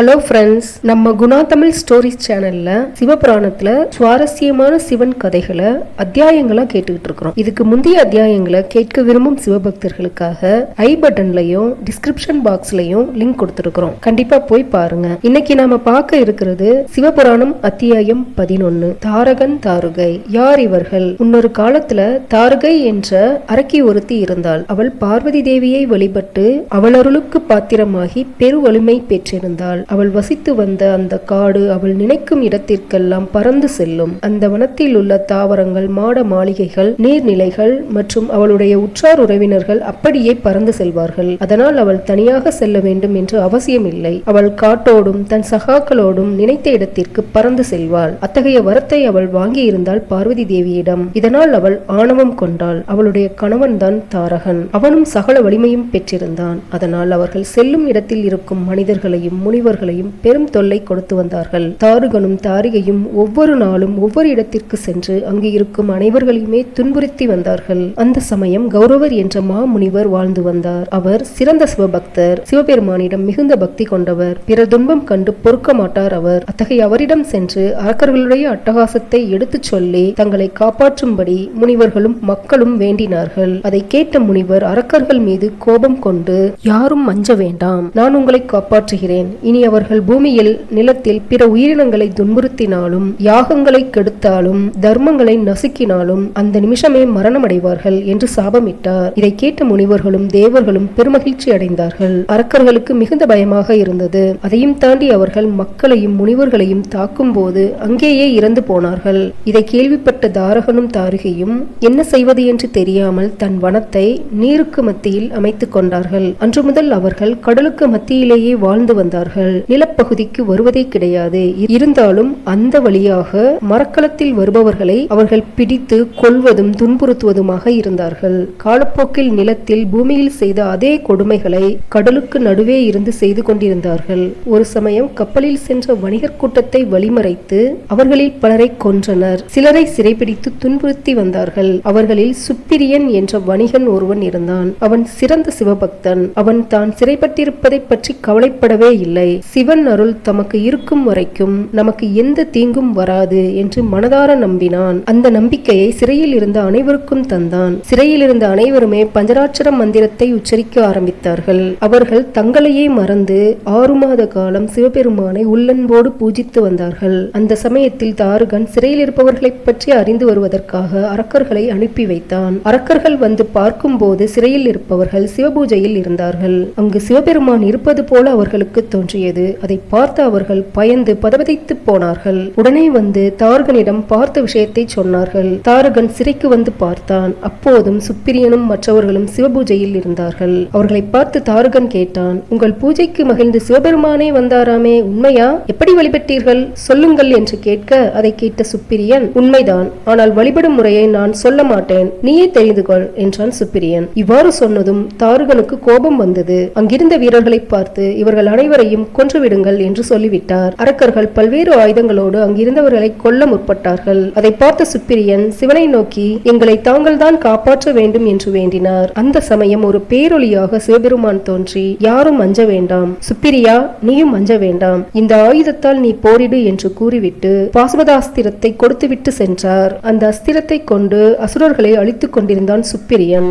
Hello friends நம்ம Guna Tamil stories சேனல்ல சிவபுராணத்துல சுவாரஸ்யமான சிவன் கதைகளை அத்தியாயங்களா கேட்டுக்கிட்டு இருக்கிறோம். இதுக்கு முந்தைய அத்தியாயங்களை கேட்க விரும்பும் சிவபக்தர்களுக்காக ஐ பட்டன்லயும் டிஸ்கிரிப்ஷன் பாக்ஸ்லயும் லிங்க் கொடுத்துருக்கிறோம். கண்டிப்பா போய் பாருங்க. இன்னைக்கு நாம பார்க்க இருக்கிறது சிவபுராணம் அத்தியாயம் பதினொன்னு தாரகன் தாருகை. யார் இவர்கள்? முன்னொரு காலத்துல தாருகை என்ற அரக்கி ஒருத்தி இருந்தாள். அவள் பார்வதி தேவியை வழிபட்டு அவளருளுக்கு பாத்திரமாகி பெரு வலிமை பெற்றிருந்தாள். அவள் வசித்து வந்த அந்த காடு அவள் நினைக்கும் இடத்திற்கெல்லாம் பறந்து செல்லும். அந்த வனத்தில் உள்ள தாவரங்கள் மாட மாளிகைகள் நீர்நிலைகள் மற்றும் அவளுடைய உற்றார் உறவினர்கள் அப்படியே பறந்து செல்வார்கள். அதனால் அவள் தனியாக செல்ல வேண்டும் என்று அவசியமில்லை. அவள் காட்டோடும் தன் சகாக்களோடும் நினைத்த இடத்திற்கு பறந்து செல்வாள். அத்தகைய வரத்தை அவள் வாங்கியிருந்தாள் பார்வதி தேவியிடம். இதனால் அவள் ஆணவம் கொண்டாள். அவளுடைய கணவன்தான் தாரகன். அவனும் சகல வலிமையும் பெற்றிருந்தான். அதனால் அவர்கள் செல்லும் இடத்தில் இருக்கும் மனிதர்களையும் முனிவர் மற்றவர்களையும் பெரும் தொல்லை கொடுத்து வந்தார்கள். தாருகனும் தாரிகையும் ஒவ்வொரு நாளும் ஒவ்வொரு இடத்திற்கு சென்று அங்கு இருக்கும் அனைவர்களையுமே துன்புறுத்தி வந்தார்கள். அந்த சமயம் கௌரவர் என்ற மாமுனிவர் வாழ்ந்து வந்தார். அவர் சிறந்த சிவபக்தர் சிவபெருமானிடம் மிகுந்த பக்தி கொண்டவர். பிற துன்பம் கண்டு பொறுக்க மாட்டார் அவர். அத்தகைய அவரிடம் சென்று அரக்கர்களுடைய அட்டகாசத்தை எடுத்துச் சொல்லி தங்களை காப்பாற்றும்படி முனிவர்களும் மக்களும் வேண்டினார்கள். அதை கேட்ட முனிவர் அரக்கர்கள் மீது கோபம் கொண்டு யாரும் அஞ்ச வேண்டாம். நான் உங்களை காப்பாற்றுகிறேன். இனி அவர்கள் பூமியில் நிலத்தில் பிற உயிரினங்களை துன்புறுத்தினாலும் யாகங்களை கெடுத்தாலும் தர்மங்களை நசுக்கினாலும் அந்த நிமிஷமே மரணமடைவார்கள் என்று சாபமிட்டார். இதை கேட்ட முனிவர்களும் தேவர்களும் பெருமகிழ்ச்சி அடைந்தார்கள். அரக்கர்களுக்கு மிகுந்த பயமாக இருந்தது. அதையும் தாண்டி அவர்கள் மக்களையும் முனிவர்களையும் தாக்கும் போது அங்கேயே இறந்து போனார்கள். இதை கேள்விப்பட்ட தாரகனும் தாரிகையும் என்ன செய்வது என்று தெரியாமல் தன் வனத்தை நீருக்கு மத்தியில் அமைத்துக் கொண்டார்கள். அன்று முதல் அவர்கள் கடலுக்கு மத்தியிலேயே வாழ்ந்து வந்தார்கள். நிலப்பகுதிக்கு வருவதே கிடையாது. இருந்தாலும் அந்த வழியாக மரக்களத்தில் வருபவர்களை அவர்கள் பிடித்து கொல்வதும் துன்புறுத்துவதுமாக இருந்தார்கள். காலப்போக்கில் நிலத்தில் பூமியில் செய்த அதே கொடுமைகளை கடலுக்கு நடுவே இருந்து செய்து கொண்டிருந்தார்கள். ஒரு சமயம் கப்பலில் சென்ற வணிகர் கூட்டத்தை வழிமறைத்து அவர்களில் பலரை கொன்றனர். சிலரை சிறைபிடித்து துன்புறுத்தி வந்தார்கள். அவர்களில் சுப்பிரியன் என்ற வணிகன் ஒருவன் இருந்தான். அவன் சிறந்த சிவபக்தன். அவன் தான் சிறைப்பட்டிருப்பதை பற்றி கவலைப்படவே இல்லை. சிவன் அருள் தமக்கு இருக்கும் வரைக்கும் நமக்கு எந்த தீங்கும் வராது என்று மனதார நம்பினான். அந்த நம்பிக்கையை சிறையில் இருந்த அனைவருக்கும் தந்தான். சிறையில் இருந்த அனைவருமே பஞ்சராட்சர மந்திரத்தை உச்சரிக்க ஆரம்பித்தார்கள். அவர்கள் தங்களையே மறந்து ஆறு மாத காலம் சிவபெருமானை உள்ளன்போடு பூஜித்து வந்தார்கள். அந்த சமயத்தில் தாருகன் சிறையில் இருப்பவர்களை பற்றி அறிந்து வருவதற்காக அரக்கர்களை அனுப்பி வைத்தான். அரக்கர்கள் வந்து பார்க்கும்போது சிறையில் இருப்பவர்கள் சிவபூஜையில் இருந்தார்கள். அங்கு சிவபெருமான் இருப்பது போல அவர்களுக்கு தோன்றியது அதை பார்த்து அவர்கள் பயந்து பதபதைத்து போனார்கள். உடனே வந்து தாரகனிடம் பார்த்த விஷயத்தை சொன்னார்கள். தாரகன் சிறைக்கு வந்து பார்த்தான். அப்போதும் சுப்பிரியனும் மற்றவர்களும் சிவபூஜையில் இருந்தார்கள். அவர்களை பார்த்து தாரகன் கேட்டான் உங்கள் பூஜைக்கு மகிழ்ந்து சிவபெருமானே வந்தாராமே உண்மையா? எப்படி வழிபட்டீர்கள்? சொல்லுங்கள் என்று கேட்க அதை கேட்ட சுப்பிரியன் உண்மைதான். ஆனால் வழிபடும் முறையை நான் சொல்ல மாட்டேன். நீயே தெரிந்து கொள் என்றான் சுப்பிரியன். இவ்வாறு சொன்னதும் தாருகனுக்கு கோபம் வந்தது. அங்கிருந்த வீரர்களை பார்த்து இவர்கள் அனைவரையும் கொன்றுவிடுங்கள் என்று சொல்லிவிட்டார். அரக்கர்கள் பல்வேறு ஆயுதங்களோடு அங்கிருந்தவர்களை கொல்ல முற்பட்டார்கள். அதை பார்த்த சுப்பிரியன் சிவனை நோக்கி எங்களை தாங்கள்தான் காப்பாற்ற வேண்டும் என்று வேண்டினார். அந்த சமயம் ஒரு பேரொழியாக சிவபெருமான் தோன்றி யாரும் அஞ்ச வேண்டாம். சுப்பிரியா நீயும் அஞ்ச வேண்டாம். இந்த ஆயுதத்தால் நீ போரிடு என்று கூறிவிட்டு பாசுபதாஸ்திரத்தை கொடுத்துவிட்டு சென்றார். அந்த அஸ்திரத்தை கொண்டு அசுரர்களை அழித்துக் கொண்டிருந்தான் சுப்பிரியன்.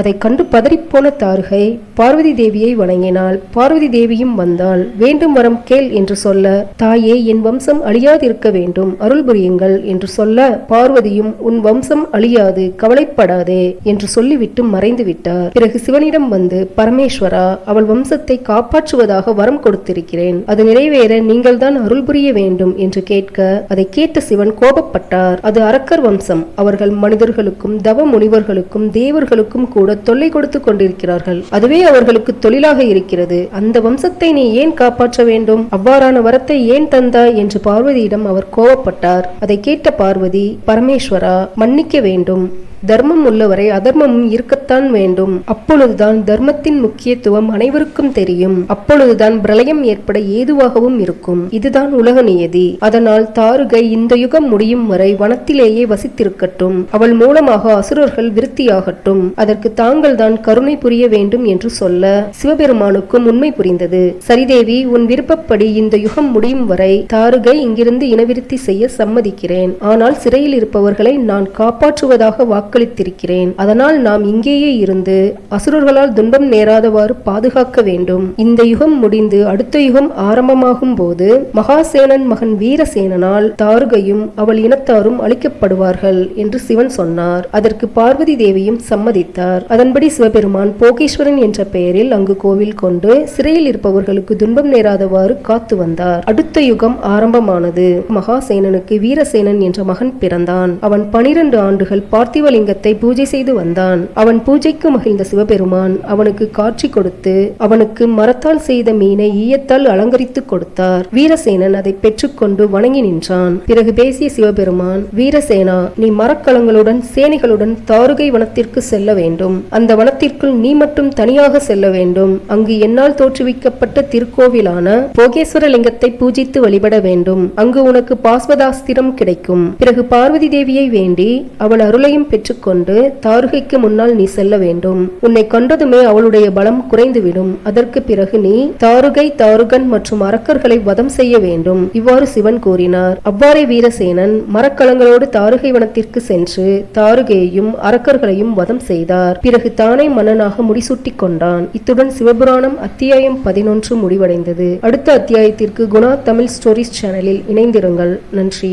அதை கண்டு பதறிப்போன தாருகை பார்வதி தேவியை வணங்கினாள். பார்வதி தேவியும் வந்தாள். வேண்டும் வரம் கேள் என்று சொல்ல தாயே என் வம்சம் அழியாதிருக்க வேண்டும். அருள் புரியுங்கள் என்று சொல்ல பார்வதியும் உன் வம்சம் அழியாது கவலைப்படாதே என்று சொல்லிவிட்டு மறைந்து விட்டார். பிறகு சிவனிடம் வந்து பரமேஸ்வரா அவள் வம்சத்தை காப்பாற்றுவதாக வரம் கொடுத்திருக்கிறேன். அது நிறைவேற நீங்கள்தான் அருள் புரிய வேண்டும் என்று கேட்க அதை கேட்ட சிவன் கோபப்பட்டார். அது அரக்கர் வம்சம். அவர்கள் மனிதர்களுக்கும் தவ முனிவர்களுக்கும் தேவர்களுக்கும் கூட தொல்லை கொடுத்து கொண்டிருக்கிறார்கள். அதுவே அவர்களுக்கு தொழிலாக இருக்கிறது. அந்த வம்சத்தை நீ ஏன் காப்பாற்ற வேண்டும்? அவ்வாறான வரத்தை ஏன் தந்தாய்? என்று பார்வதியிடம் அவர் கோபப்பட்டார் அதை கேட்ட பார்வதி பரமேஸ்வரா மன்னிக்க வேண்டும். தர்மம் உள்ளவரை அதர்மமும் இருக்கத்தான் வேண்டும். அப்பொழுதுதான் தர்மத்தின் முக்கியத்துவம் அனைவருக்கும் தெரியும். அப்பொழுதுதான் பிரளயம் ஏற்பட ஏதுவாகவும் இருக்கும். இதுதான் உலக நியதி. அதனால் தாருகை இந்த யுகம் முடியும் வரை வனத்திலேயே வசித்திருக்கட்டும். அவள் மூலமாக அசுரர்கள் விருத்தியாகட்டும். அதற்கு தாங்கள் தான் கருணை புரிய வேண்டும் என்று சொல்ல சிவபெருமானுக்கும் உண்மை புரிந்தது. சரிதேவி உன் விருப்பப்படி இந்த யுகம் முடியும் வரை தாருகை இங்கிருந்து இனவிருத்தி செய்ய சம்மதிக்கிறேன். ஆனால் சிறையில் இருப்பவர்களை நான் காப்பாற்றுவதாக வாக்கு வாக்களித்திருக்கிறேன் அதனால் நாம் இங்கேயே இருந்து அசுரர்களால் துன்பம் நேராதவாறு பாதுகாக்க வேண்டும். இந்த யுகம் முடிந்து அடுத்த யுகம் ஆரம்பமாகும் போது மகாசேனன் மகன் வீரசேனனால் தாருகையும் அவள் இனத்தாரும் அழிக்கப்படுவார்கள் என்று சிவன் சொன்னார். அதற்கு பார்வதி தேவியும் சம்மதித்தார். அதன்படி சிவபெருமான் போகேஸ்வரன் என்ற பெயரில் அங்கு கோவில் கொண்டு சிறையில் இருப்பவர்களுக்கு துன்பம் நேராதவாறு காத்து வந்தார். அடுத்த யுகம் ஆரம்பமானது. மகாசேனனுக்கு வீரசேனன் என்ற மகன் பிறந்தான். அவன் பனிரெண்டு ஆண்டுகள் சிவலிங்கத்தை பூஜை செய்து வந்தான். அவன் பூஜைக்கு மகிழ்ந்த சிவபெருமான் அவனுக்கு காட்சி கொடுத்து அவனுக்கு மரத்தால் செய்த மீனை ஈயத்தால் அலங்கரித்து கொடுத்தார். வீரசேனன் அதை பெற்றுக்கொண்டு வணங்கி நின்றான். பிறகு பேசிய சிவபெருமான் வீரசேனா நீ மரக்கலங்களுடன் சேனைகளுடன் தாருகை வனத்திற்கு செல்ல வேண்டும். அந்த வனத்திற்குள் நீ மட்டும் தனியாக செல்ல வேண்டும். அங்கு என்னால் தோற்றுவிக்கப்பட்ட திருக்கோவிலான போகேஸ்வர லிங்கத்தை பூஜித்து வழிபட வேண்டும். அங்கு உனக்கு பாஸ்வதாஸ்திரம் கிடைக்கும். பிறகு பார்வதி தேவியை வேண்டி அவள் அருளையும் பெற்று பெற்றுக்கொண்டு தாருகைக்கு முன்னால் நீ செல்ல வேண்டும். உன்னை கண்டதுமே அவளுடைய பலம் குறைந்துவிடும். அதற்கு பிறகு நீ தாருகை தாருகன் மற்றும் அரக்கர்களை வதம் செய்ய வேண்டும். இவ்வாறு சிவன் கூறினார். அவ்வாறே வீரசேனன் மரக்கலங்களோடு தாருகை வனத்திற்கு சென்று தாருகையையும் அரக்கர்களையும் வதம் செய்தார். பிறகு தானே மன்னனாக முடிசூட்டிக் கொண்டான். இத்துடன் சிவபுராணம் அத்தியாயம் பதினொன்று முடிவடைந்தது. அடுத்த அத்தியாயத்திற்கு குணா தமிழ் ஸ்டோரிஸ் சேனலில் இணைந்திருங்கள். நன்றி.